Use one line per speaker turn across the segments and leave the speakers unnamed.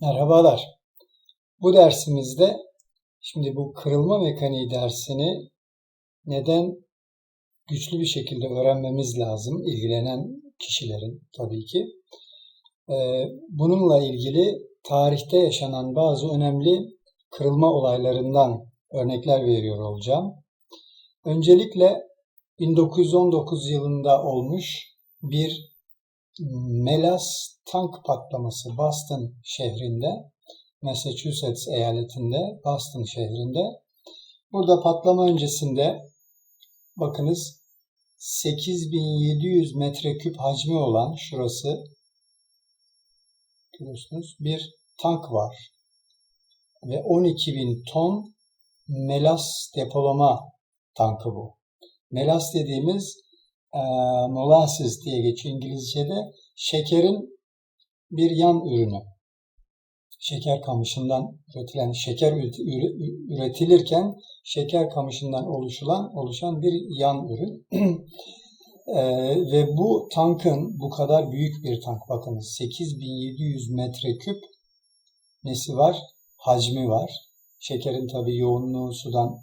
Merhabalar. Bu dersimizde şimdi bu kırılma mekaniği dersini neden güçlü bir şekilde öğrenmemiz lazım ilgilenen kişilerin tabii ki. Ee, bununla ilgili tarihte yaşanan bazı önemli kırılma olaylarından örnekler veriyor olacağım. Öncelikle 1919 yılında olmuş bir Melas tank patlaması Boston şehrinde, Massachusetts eyaletinde, Boston şehrinde. Burada patlama öncesinde bakınız 8700 metreküp hacmi olan şurası görüyorsunuz bir tank var. Ve 12.000 ton melas depolama tankı bu. Melas dediğimiz e, molasses diye geçiyor İngilizce'de. Şekerin bir yan ürünü. Şeker kamışından üretilen, şeker üretilirken şeker kamışından oluşulan, oluşan bir yan ürün. e, ve bu tankın bu kadar büyük bir tank bakınız 8700 metreküp nesi var? Hacmi var. Şekerin tabi yoğunluğu sudan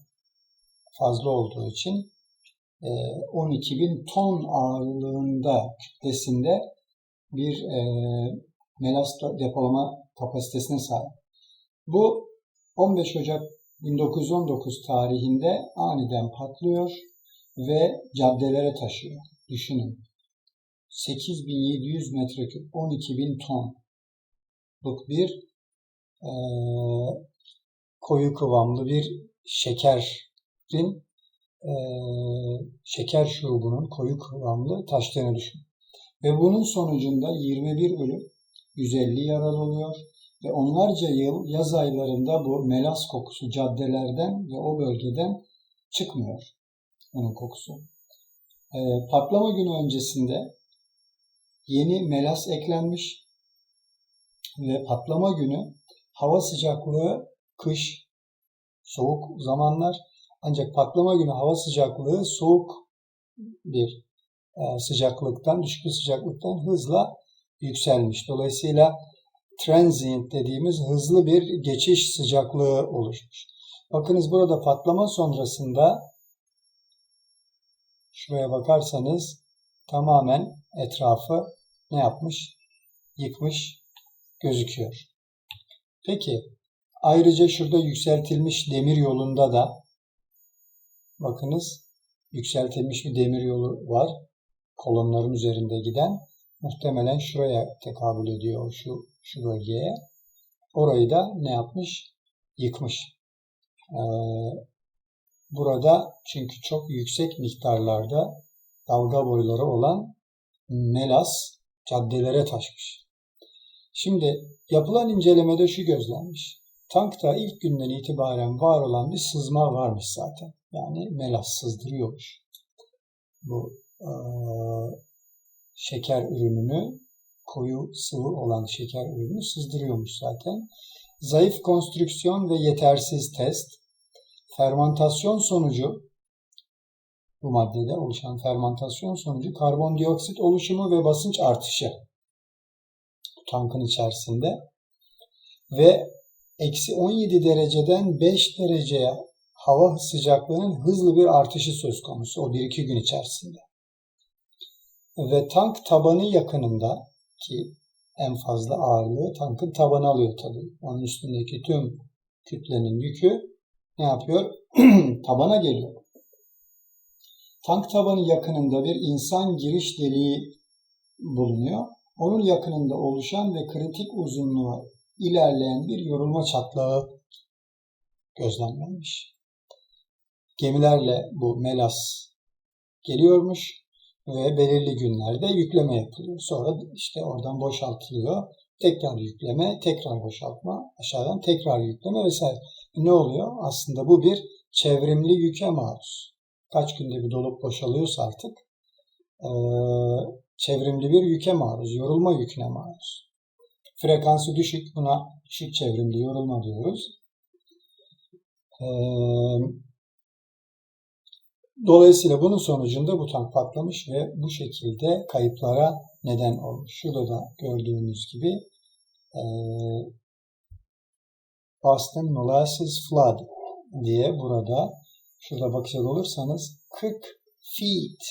fazla olduğu için 12 e, bin ton ağırlığında kütlesinde bir e, melas depolama kapasitesine sahip. Bu 15 Ocak 1919 tarihinde aniden patlıyor ve caddelere taşıyor. Düşünün. 8700 metreküp 12.000 tonluk bir e, koyu kıvamlı bir şekerin e, şeker şurubunun koyu kıvamlı taştığını düşün. Ve bunun sonucunda 21 ölüm, 150 yaralı oluyor ve onlarca yıl yaz aylarında bu melas kokusu caddelerden ve o bölgeden çıkmıyor onun kokusu. E, patlama günü öncesinde yeni melas eklenmiş ve patlama günü hava sıcaklığı kış, soğuk zamanlar ancak patlama günü hava sıcaklığı soğuk bir e, sıcaklıktan, düşük bir sıcaklıktan hızla yükselmiş. Dolayısıyla transient dediğimiz hızlı bir geçiş sıcaklığı oluşmuş. Bakınız burada patlama sonrasında şuraya bakarsanız tamamen etrafı ne yapmış? Yıkmış gözüküyor. Peki ayrıca şurada yükseltilmiş demir yolunda da bakınız yükseltilmiş bir demir yolu var. Kolonların üzerinde giden. Muhtemelen şuraya tekabül ediyor şu, şu bölgeye. Orayı da ne yapmış? Yıkmış. Ee, burada çünkü çok yüksek miktarlarda dalga boyları olan melas caddelere taşmış. Şimdi yapılan incelemede şu gözlenmiş. Tankta ilk günden itibaren var olan bir sızma varmış zaten. Yani melas sızdırıyormuş. Bu e, şeker ürününü koyu sıvı olan şeker ürünü sızdırıyormuş zaten. Zayıf konstrüksiyon ve yetersiz test, fermentasyon sonucu bu maddede oluşan fermentasyon sonucu karbondioksit oluşumu ve basınç artışı tankın içerisinde ve eksi 17 dereceden 5 dereceye hava sıcaklığının hızlı bir artışı söz konusu o 1-2 gün içerisinde. Ve tank tabanı yakınında ki en fazla ağırlığı tankın tabanı alıyor tabii. Onun üstündeki tüm kütlenin yükü ne yapıyor? Tabana geliyor. Tank tabanı yakınında bir insan giriş deliği bulunuyor. Onun yakınında oluşan ve kritik uzunluğu ilerleyen bir yorulma çatlağı gözlemlenmiş gemilerle bu melas geliyormuş ve belirli günlerde yükleme yapılıyor. Sonra işte oradan boşaltılıyor. Tekrar yükleme, tekrar boşaltma, aşağıdan tekrar yükleme vesaire. Ne oluyor? Aslında bu bir çevrimli yüke maruz. Kaç günde bir dolup boşalıyorsa artık çevrimli bir yüke maruz, yorulma yüküne maruz. Frekansı düşük, buna düşük çevrimli yorulma diyoruz. Dolayısıyla bunun sonucunda bu tank patlamış ve bu şekilde kayıplara neden olmuş. Şurada da gördüğünüz gibi Boston Molasses Flood diye burada şurada bakacak olursanız 40 feet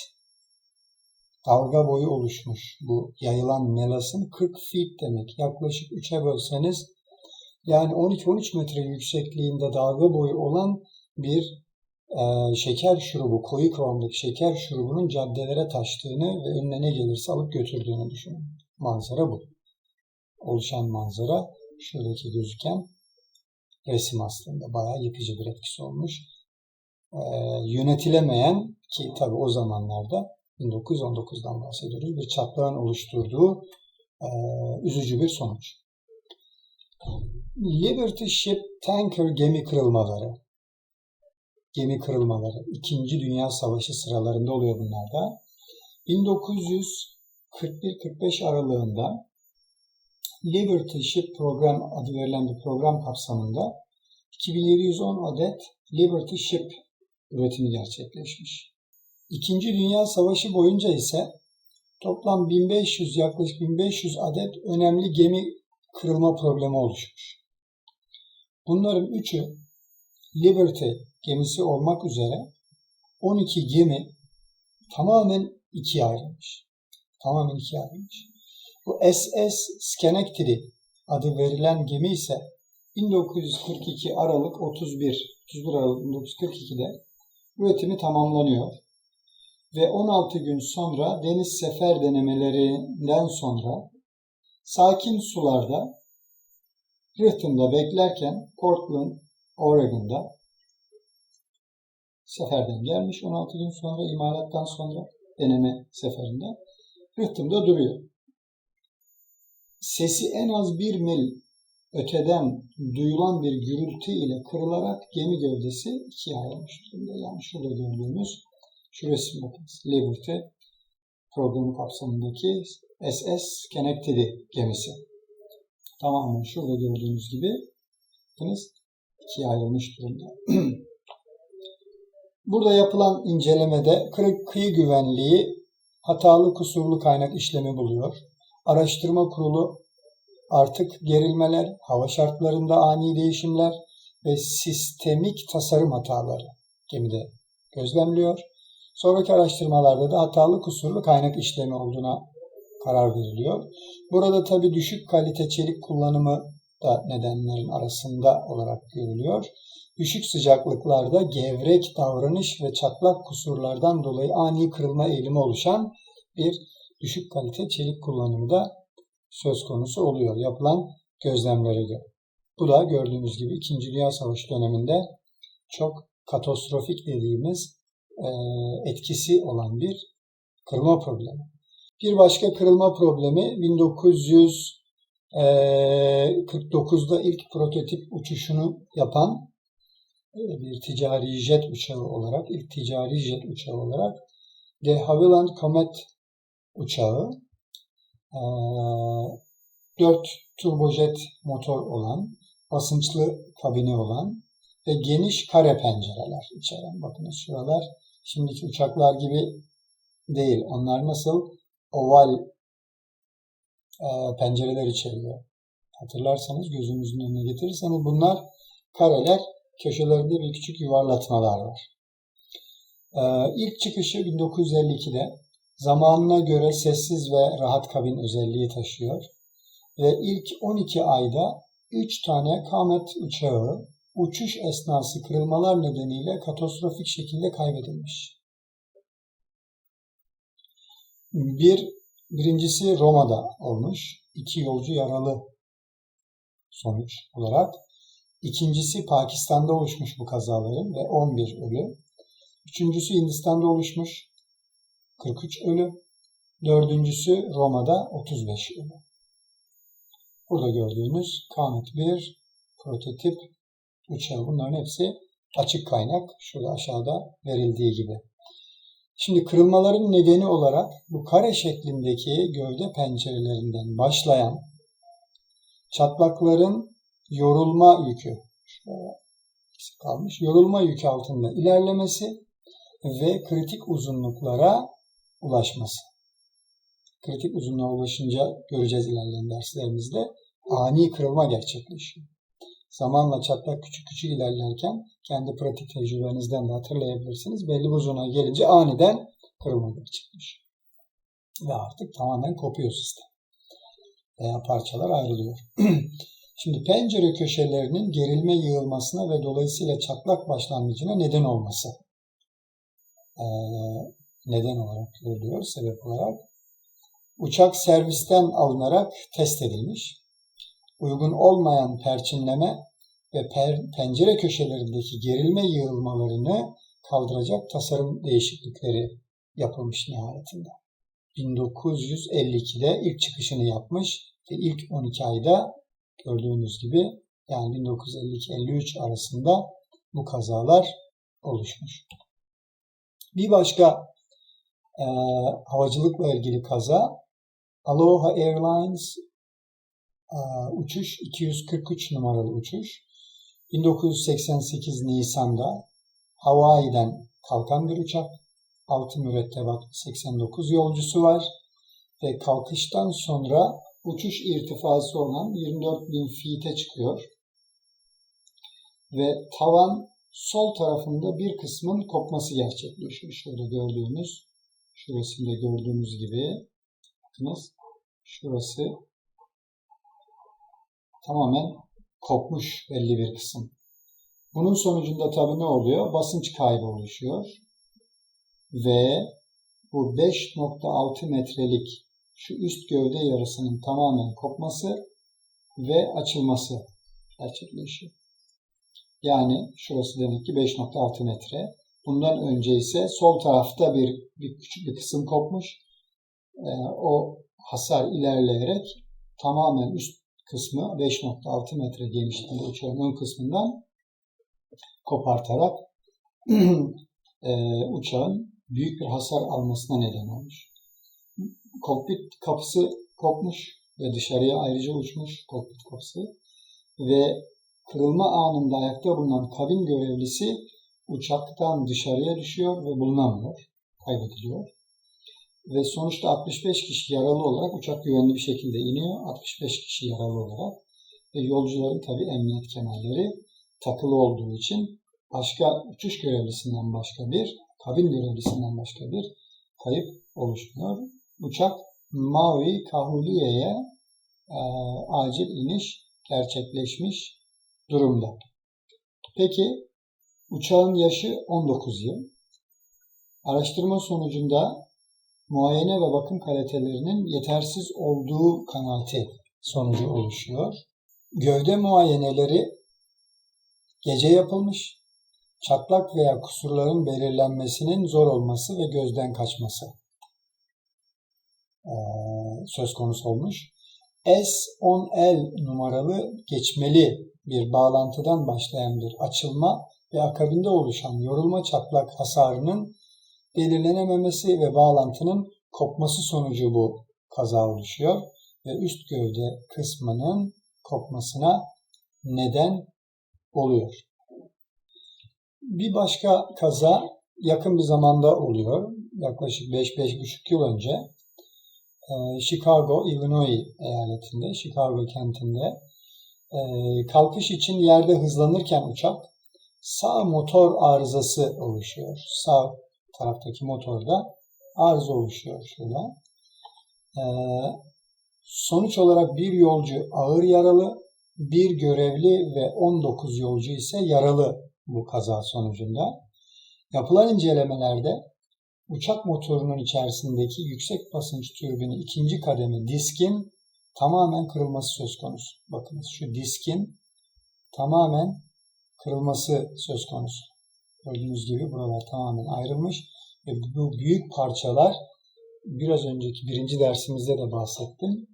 dalga boyu oluşmuş. Bu yayılan melasın 40 feet demek. Yaklaşık 3'e bölseniz yani 12-13 metre yüksekliğinde dalga boyu olan bir e, şeker şurubu, koyu kıvamdaki şeker şurubunun caddelere taştığını ve önüne ne gelirse alıp götürdüğünü düşünün. Manzara bu. Oluşan manzara şuradaki gözüken resim aslında bayağı yıkıcı bir etkisi olmuş. E, yönetilemeyen ki tabi o zamanlarda 1919'dan bahsediyoruz. Bir çatlağın oluşturduğu e, üzücü bir sonuç. Liberty Ship Tanker gemi kırılmaları. Gemi kırılmaları. İkinci Dünya Savaşı sıralarında oluyor bunlar da. 1941-45 aralığında Liberty Ship program adı verilen bir program kapsamında 2710 adet Liberty Ship üretimi gerçekleşmiş. İkinci Dünya Savaşı boyunca ise toplam 1500 yaklaşık 1500 adet önemli gemi kırılma problemi oluşmuş. Bunların üçü Liberty gemisi olmak üzere 12 gemi tamamen ikiye ayrılmış. Tamamen ikiye ayrılmış. Bu SS Schenectady adı verilen gemi ise 1942 Aralık 31 31 Aralık 1942'de üretimi tamamlanıyor ve 16 gün sonra deniz sefer denemelerinden sonra sakin sularda Rıhtım'da beklerken Portland, Oregon'da seferden gelmiş 16 gün sonra imalattan sonra deneme seferinde Rıhtım'da duruyor. Sesi en az bir mil öteden duyulan bir gürültü ile kırılarak gemi gövdesi ikiye ayrılmış durumda. Yani şurada gördüğümüz şu resim bakınız. Liberty programı kapsamındaki SS Schenectady gemisi. Tamamen şurada gördüğünüz gibi bakınız ikiye ayrılmış durumda. Burada yapılan incelemede kırık kıyı güvenliği hatalı kusurlu kaynak işlemi buluyor. Araştırma kurulu artık gerilmeler, hava şartlarında ani değişimler ve sistemik tasarım hataları gemide gözlemliyor. Sonraki araştırmalarda da hatalı kusurlu kaynak işlemi olduğuna karar veriliyor. Burada tabi düşük kalite çelik kullanımı da nedenlerin arasında olarak görülüyor. Düşük sıcaklıklarda gevrek davranış ve çatlak kusurlardan dolayı ani kırılma eğilimi oluşan bir düşük kalite çelik kullanımı da söz konusu oluyor yapılan gözlemlere göre. Bu da gördüğünüz gibi 2. Dünya Savaşı döneminde çok katastrofik dediğimiz etkisi olan bir kırılma problemi. Bir başka kırılma problemi 1949'da ilk prototip uçuşunu yapan bir ticari jet uçağı olarak, ilk ticari jet uçağı olarak de Havilland Comet uçağı 4 turbojet motor olan, basınçlı kabini olan ve geniş kare pencereler içeren. Bakınız şuralar şimdiki uçaklar gibi değil. Onlar nasıl oval e, pencereler içeriyor. Hatırlarsanız gözümüzün önüne getirirseniz bunlar kareler köşelerinde bir küçük yuvarlatmalar var. E, ilk çıkışı 1952'de zamanına göre sessiz ve rahat kabin özelliği taşıyor. Ve ilk 12 ayda 3 tane Comet uçağı uçuş esnası kırılmalar nedeniyle katastrofik şekilde kaybedilmiş. Bir, birincisi Roma'da olmuş. iki yolcu yaralı sonuç olarak. İkincisi Pakistan'da oluşmuş bu kazaların ve 11 ölü. Üçüncüsü Hindistan'da oluşmuş 43 ölü. Dördüncüsü Roma'da 35 ölü. Burada gördüğünüz Comet 1 prototip uçağı. Bunların hepsi açık kaynak. Şurada aşağıda verildiği gibi. Şimdi kırılmaların nedeni olarak bu kare şeklindeki gövde pencerelerinden başlayan çatlakların yorulma yükü kalmış. Yorulma yükü altında ilerlemesi ve kritik uzunluklara ulaşması. Kritik uzunluğa ulaşınca göreceğiz ilerleyen derslerimizde ani kırılma gerçekleşiyor. zamanla çatlak küçük küçük ilerlerken kendi pratik tecrübenizden de hatırlayabilirsiniz. Belli bir zona gelince aniden kırılmalar çıkmış. Ve artık tamamen kopuyor sistem. Veya parçalar ayrılıyor. Şimdi pencere köşelerinin gerilme yığılmasına ve dolayısıyla çatlak başlangıcına neden olması ee, neden olarak görülüyor, sebep olarak. Uçak servisten alınarak test edilmiş. Uygun olmayan perçinleme ve per, pencere köşelerindeki gerilme yığılmalarını kaldıracak tasarım değişiklikleri yapılmış nihayetinde. 1952'de ilk çıkışını yapmış ve ilk 12 ayda gördüğünüz gibi yani 1952-53 arasında bu kazalar oluşmuş. Bir başka e, havacılıkla ilgili kaza Aloha Airlines e, uçuş 243 numaralı uçuş 1988 Nisan'da Hawaii'den kalkan bir uçak. Altı mürettebat 89 yolcusu var ve kalkıştan sonra uçuş irtifası olan 24 bin feet'e çıkıyor. Ve tavan sol tarafında bir kısmın kopması gerçekleşiyor. Şurada gördüğünüz, şu resimde gördüğünüz gibi bakınız şurası tamamen kopmuş belli bir kısım. Bunun sonucunda tabii ne oluyor? Basınç kaybı oluşuyor. Ve bu 5.6 metrelik şu üst gövde yarısının tamamen kopması ve açılması gerçekleşiyor. Yani şurası demek ki 5.6 metre. Bundan önce ise sol tarafta bir, bir küçük bir kısım kopmuş. Ee, o hasar ilerleyerek tamamen üst kısmı 5.6 metre genişliğinde uçağın ön kısmından kopartarak e, uçağın büyük bir hasar almasına neden olmuş. Kokpit kapısı kopmuş ve dışarıya ayrıca uçmuş kokpit kapısı ve kırılma anında ayakta bulunan kabin görevlisi uçaktan dışarıya düşüyor ve bulunamıyor, kaybediliyor. Ve sonuçta 65 kişi yaralı olarak uçak güvenli bir şekilde iniyor. 65 kişi yaralı olarak. Ve yolcuların tabi emniyet kemerleri takılı olduğu için başka uçuş görevlisinden başka bir, kabin görevlisinden başka bir kayıp oluşmuyor. Uçak Maui Kahuliye'ye e, acil iniş gerçekleşmiş durumda. Peki uçağın yaşı 19 yıl. Araştırma sonucunda muayene ve bakım kalitelerinin yetersiz olduğu kanaati sonucu oluşuyor. Gövde muayeneleri gece yapılmış, çatlak veya kusurların belirlenmesinin zor olması ve gözden kaçması söz konusu olmuş. S10L numaralı geçmeli bir bağlantıdan başlayan bir açılma ve akabinde oluşan yorulma çatlak hasarının belirlenememesi ve bağlantının kopması sonucu bu kaza oluşuyor ve üst gövde kısmının kopmasına neden oluyor. Bir başka kaza yakın bir zamanda oluyor. Yaklaşık 5-5,5 yıl önce e, Chicago, Illinois eyaletinde, Chicago kentinde e, kalkış için yerde hızlanırken uçak sağ motor arızası oluşuyor. Sağ taraftaki motorda arıza oluşuyor şurada. Ee, sonuç olarak bir yolcu ağır yaralı, bir görevli ve 19 yolcu ise yaralı bu kaza sonucunda. Yapılan incelemelerde uçak motorunun içerisindeki yüksek basınç türbini ikinci kademe diskin tamamen kırılması söz konusu. Bakınız şu diskin tamamen kırılması söz konusu. Gördüğünüz gibi buralar tamamen ayrılmış ve bu büyük parçalar biraz önceki birinci dersimizde de bahsettim.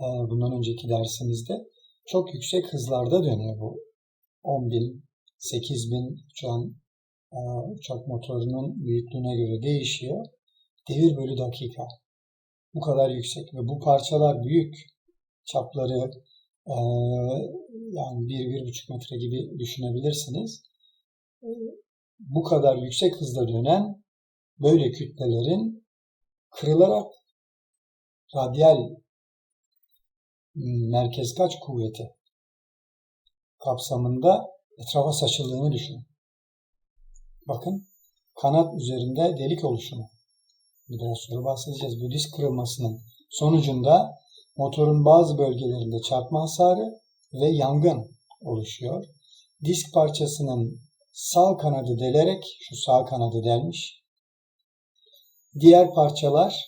Ee, bundan önceki dersimizde çok yüksek hızlarda dönüyor bu. 10 bin, 8 bin uçağın e, uçak motorunun büyüklüğüne göre değişiyor. Devir bölü dakika. Bu kadar yüksek ve bu parçalar büyük. Çapları yani 1-1,5 metre gibi düşünebilirsiniz bu kadar yüksek hızla dönen böyle kütlelerin kırılarak radyal merkez kaç kuvveti kapsamında etrafa saçıldığını düşünün. Bakın kanat üzerinde delik oluşumu. Biraz sonra bahsedeceğiz. Bu disk kırılmasının sonucunda motorun bazı bölgelerinde çarpma hasarı ve yangın oluşuyor. Disk parçasının sağ kanadı delerek, şu sağ kanadı delmiş. Diğer parçalar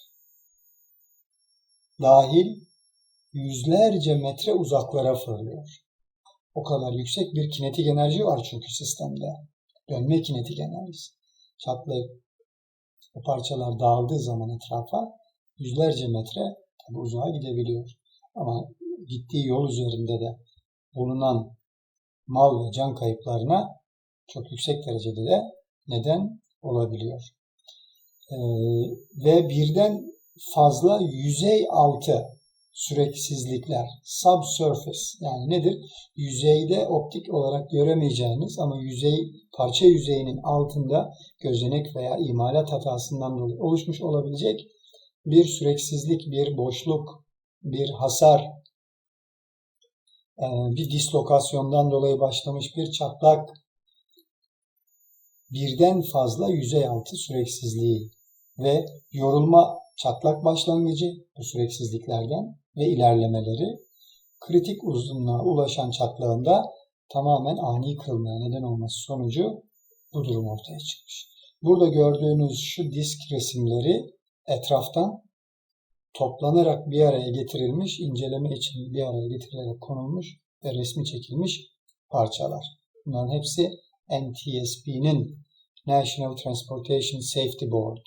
dahil yüzlerce metre uzaklara fırlıyor. O kadar yüksek bir kinetik enerji var çünkü sistemde. Dönme kinetik enerjisi. Çatlayıp o parçalar dağıldığı zaman etrafa yüzlerce metre tabi uzağa gidebiliyor. Ama gittiği yol üzerinde de bulunan mal ve can kayıplarına çok yüksek derecede de neden olabiliyor. Ee, ve birden fazla yüzey altı süreksizlikler, subsurface yani nedir? Yüzeyde optik olarak göremeyeceğiniz ama yüzey parça yüzeyinin altında gözenek veya imalat hatasından dolayı oluşmuş olabilecek bir süreksizlik, bir boşluk, bir hasar, bir dislokasyondan dolayı başlamış bir çatlak, birden fazla yüzey altı süreksizliği ve yorulma çatlak başlangıcı bu süreksizliklerden ve ilerlemeleri kritik uzunluğa ulaşan çatlağında tamamen ani kırılmaya neden olması sonucu bu durum ortaya çıkmış. Burada gördüğünüz şu disk resimleri etraftan toplanarak bir araya getirilmiş, inceleme için bir araya getirilerek konulmuş ve resmi çekilmiş parçalar. Bunların hepsi NTSB'nin National Transportation Safety Board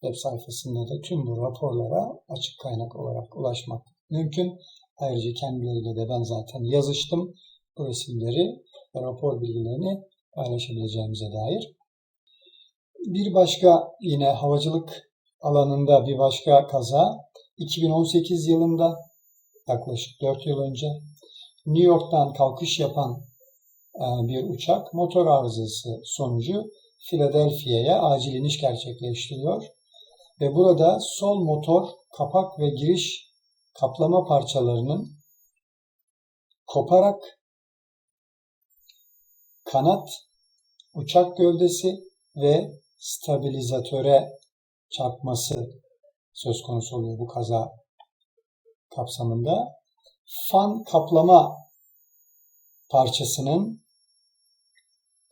web sayfasında da tüm bu raporlara açık kaynak olarak ulaşmak mümkün. Ayrıca kendileriyle de ben zaten yazıştım. Bu resimleri ve rapor bilgilerini paylaşabileceğimize dair. Bir başka yine havacılık alanında bir başka kaza 2018 yılında yaklaşık 4 yıl önce New York'tan kalkış yapan e, bir uçak motor arızası sonucu Philadelphia'ya acil iniş gerçekleştiriyor ve burada sol motor kapak ve giriş kaplama parçalarının koparak kanat, uçak gövdesi ve stabilizatöre çarpması söz konusu oluyor bu kaza kapsamında. Fan kaplama parçasının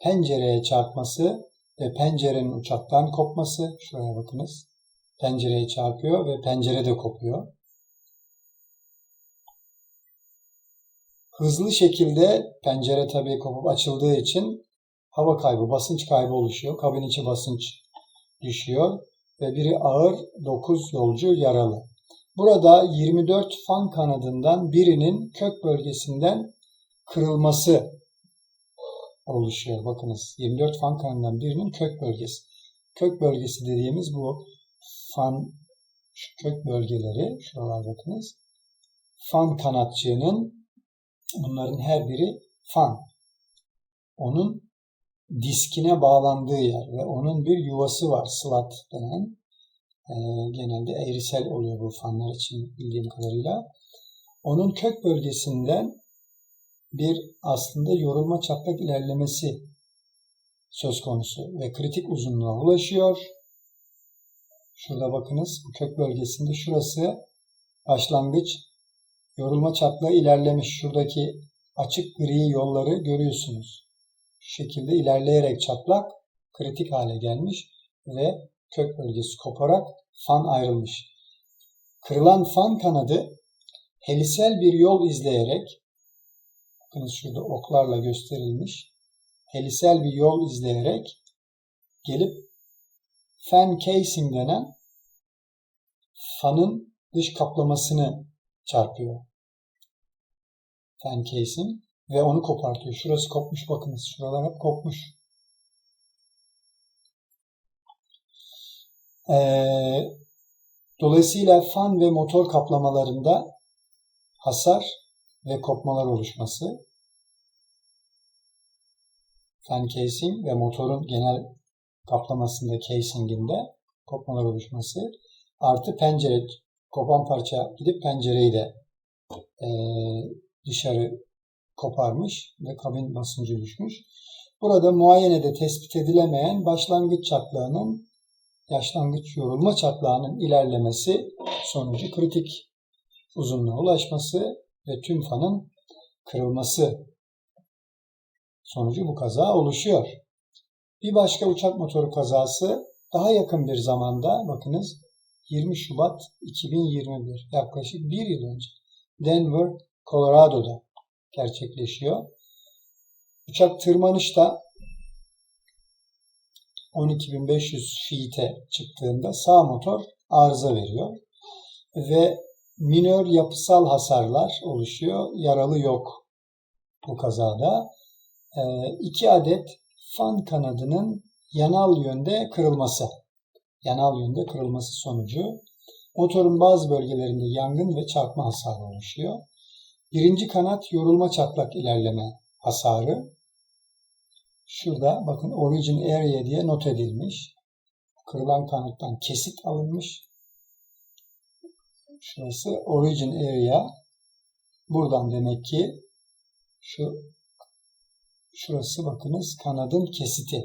pencereye çarpması ve pencerenin uçaktan kopması. Şuraya bakınız. Pencereye çarpıyor ve pencere de kopuyor. Hızlı şekilde pencere tabii kopup açıldığı için hava kaybı, basınç kaybı oluşuyor. Kabin içi basınç düşüyor ve biri ağır 9 yolcu yaralı. Burada 24 fan kanadından birinin kök bölgesinden kırılması oluşuyor. Bakınız 24 fan kanadından birinin kök bölgesi. Kök bölgesi dediğimiz bu fan kök bölgeleri şuralar bakınız. Fan kanatçığının bunların her biri fan. Onun diskine bağlandığı yer ve onun bir yuvası var. Slat denen. E, genelde eğrisel oluyor bu fanlar için bildiğim kadarıyla. Onun kök bölgesinden bir aslında yorulma çatlak ilerlemesi söz konusu ve kritik uzunluğa ulaşıyor. Şurada bakınız bu kök bölgesinde şurası başlangıç yorulma çatlağı ilerlemiş. Şuradaki açık gri yolları görüyorsunuz şekilde ilerleyerek çatlak kritik hale gelmiş ve kök bölgesi koparak fan ayrılmış. Kırılan fan kanadı helisel bir yol izleyerek bakın şurada oklarla gösterilmiş helisel bir yol izleyerek gelip fan casing denen fanın dış kaplamasını çarpıyor. Fan casing ve onu kopartıyor. Şurası kopmuş bakınız. Şuralar hep kopmuş. Ee, dolayısıyla fan ve motor kaplamalarında hasar ve kopmalar oluşması, fan casing ve motorun genel kaplamasında casinginde kopmalar oluşması artı pencere kopan parça gidip pencereyi de e, dışarı koparmış ve kabin basıncı düşmüş. Burada muayenede tespit edilemeyen başlangıç çatlağının yaşlangıç yorulma çatlağının ilerlemesi sonucu kritik uzunluğa ulaşması ve tüm fanın kırılması sonucu bu kaza oluşuyor. Bir başka uçak motoru kazası daha yakın bir zamanda bakınız 20 Şubat 2021 yaklaşık bir yıl önce Denver, Colorado'da gerçekleşiyor. Uçak tırmanışta 12.500 feet'e çıktığında sağ motor arıza veriyor ve minör yapısal hasarlar oluşuyor. Yaralı yok bu kazada. E, iki adet fan kanadının yanal yönde kırılması. Yanal yönde kırılması sonucu motorun bazı bölgelerinde yangın ve çarpma hasarı oluşuyor. Birinci kanat yorulma çatlak ilerleme hasarı. Şurada bakın origin area diye not edilmiş. Kırılan kanattan kesit alınmış. Şurası origin area. Buradan demek ki şu şurası bakınız kanadın kesiti.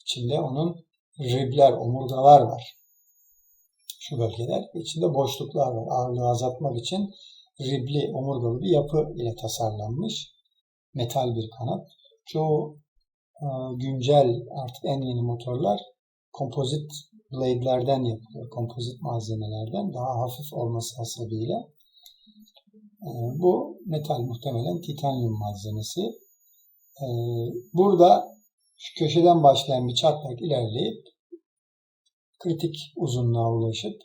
İçinde onun ribler, omurgalar var. Şu bölgeler. İçinde boşluklar var. Ağırlığı azaltmak için ribli, omurgalı bir yapı ile tasarlanmış. Metal bir kanat. Çoğu e, güncel artık en yeni motorlar kompozit blade'lerden yapılıyor. Kompozit malzemelerden daha hafif olması hasebiyle. E, bu metal muhtemelen titanyum malzemesi. E, burada köşeden başlayan bir çatlak ilerleyip kritik uzunluğa ulaşıp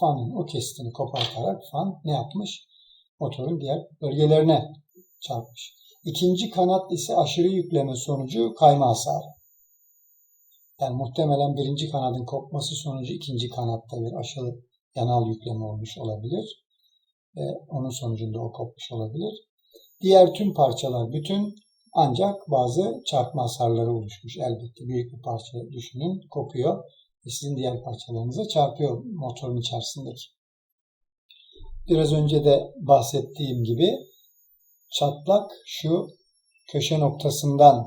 fanın o kesitini kopartarak fan ne yapmış? Motorun diğer bölgelerine çarpmış. İkinci kanat ise aşırı yükleme sonucu kayma hasarı. Yani muhtemelen birinci kanadın kopması sonucu ikinci kanatta bir aşırı yanal yükleme olmuş olabilir. Ve onun sonucunda o kopmuş olabilir. Diğer tüm parçalar bütün ancak bazı çarpma hasarları oluşmuş. Elbette büyük bir parça düşünün kopuyor ve sizin diğer parçalarınıza çarpıyor motorun içerisindeki. Biraz önce de bahsettiğim gibi çatlak şu köşe noktasından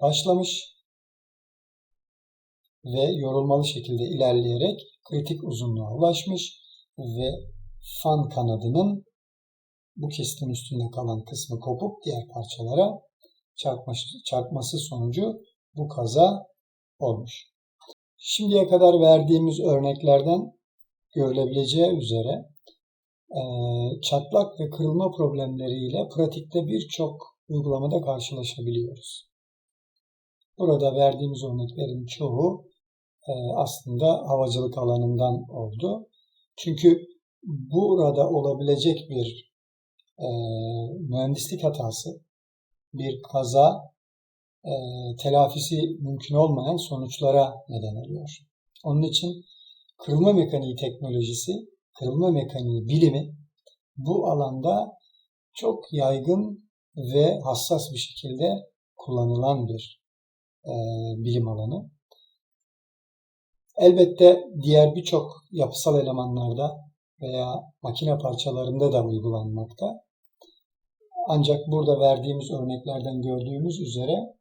başlamış ve yorulmalı şekilde ilerleyerek kritik uzunluğa ulaşmış ve fan kanadının bu kestin üstünde kalan kısmı kopup diğer parçalara çarpması sonucu bu kaza olmuş. Şimdiye kadar verdiğimiz örneklerden görülebileceği üzere çatlak ve kırılma problemleriyle pratikte birçok uygulamada karşılaşabiliyoruz. Burada verdiğimiz örneklerin çoğu aslında havacılık alanından oldu. Çünkü burada olabilecek bir e, mühendislik hatası, bir kaza e, telafisi mümkün olmayan sonuçlara neden oluyor. Onun için kırılma mekaniği teknolojisi, kırılma mekaniği bilimi bu alanda çok yaygın ve hassas bir şekilde kullanılan bir e, bilim alanı. Elbette diğer birçok yapısal elemanlarda veya makine parçalarında da uygulanmakta. Ancak burada verdiğimiz örneklerden gördüğümüz üzere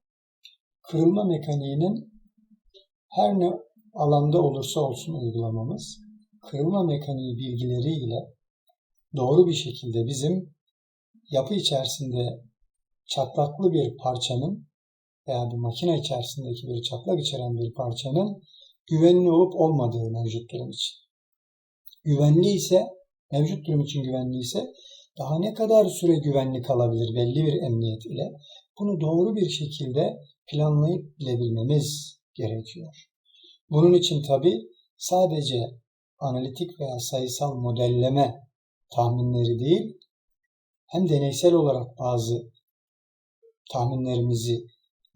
kırılma mekaniğinin her ne alanda olursa olsun uygulamamız, kırılma mekaniği bilgileriyle doğru bir şekilde bizim yapı içerisinde çatlaklı bir parçanın veya bir makine içerisindeki bir çatlak içeren bir parçanın güvenli olup olmadığı mevcut durum için. Güvenli ise, mevcut durum için güvenli ise daha ne kadar süre güvenli kalabilir belli bir emniyet ile bunu doğru bir şekilde planlayıp bilebilmemiz gerekiyor. Bunun için tabi sadece analitik veya sayısal modelleme tahminleri değil, hem deneysel olarak bazı tahminlerimizi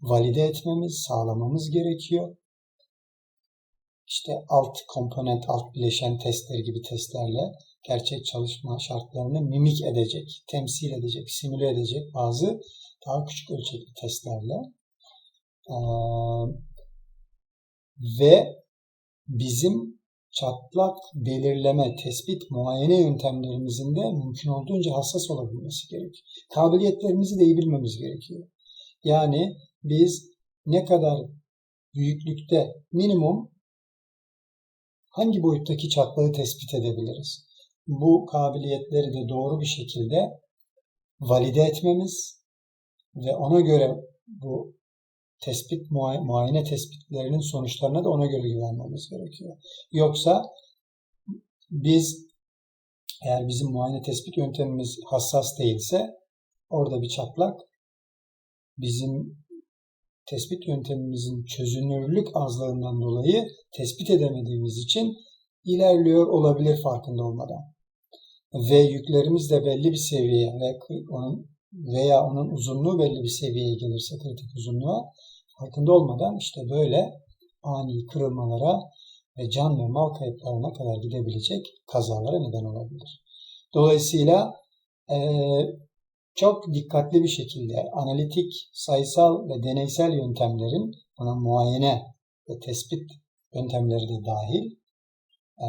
valide etmemiz, sağlamamız gerekiyor. İşte alt komponent, alt bileşen testleri gibi testlerle gerçek çalışma şartlarını mimik edecek, temsil edecek, simüle edecek bazı daha küçük ölçekli testlerle ee, ve bizim çatlak belirleme, tespit, muayene yöntemlerimizin de mümkün olduğunca hassas olabilmesi gerekiyor. Kabiliyetlerimizi de iyi bilmemiz gerekiyor. Yani biz ne kadar büyüklükte minimum hangi boyuttaki çatlağı tespit edebiliriz? Bu kabiliyetleri de doğru bir şekilde valide etmemiz ve ona göre bu tespit muayene tespitlerinin sonuçlarına da ona göre güvenmemiz gerekiyor. Yoksa biz eğer bizim muayene tespit yöntemimiz hassas değilse orada bir çatlak bizim tespit yöntemimizin çözünürlük azlığından dolayı tespit edemediğimiz için ilerliyor olabilir farkında olmadan. Ve yüklerimiz de belli bir seviyeye ve onun veya onun uzunluğu belli bir seviyeye gelirse kritik uzunluğa farkında olmadan işte böyle ani kırılmalara ve can ve mal kayıplarına kadar gidebilecek kazalara neden olabilir. Dolayısıyla çok dikkatli bir şekilde analitik, sayısal ve deneysel yöntemlerin buna muayene ve tespit yöntemleri de dahil e,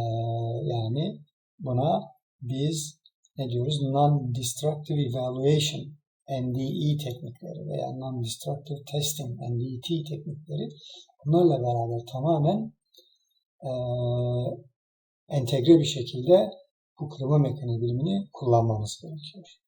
yani buna biz ne diyoruz? Non-destructive evaluation NDE teknikleri veya Non-Destructive Testing NDT teknikleri bunlarla beraber tamamen e, entegre bir şekilde bu kırılma mekanizmini kullanmamız gerekiyor.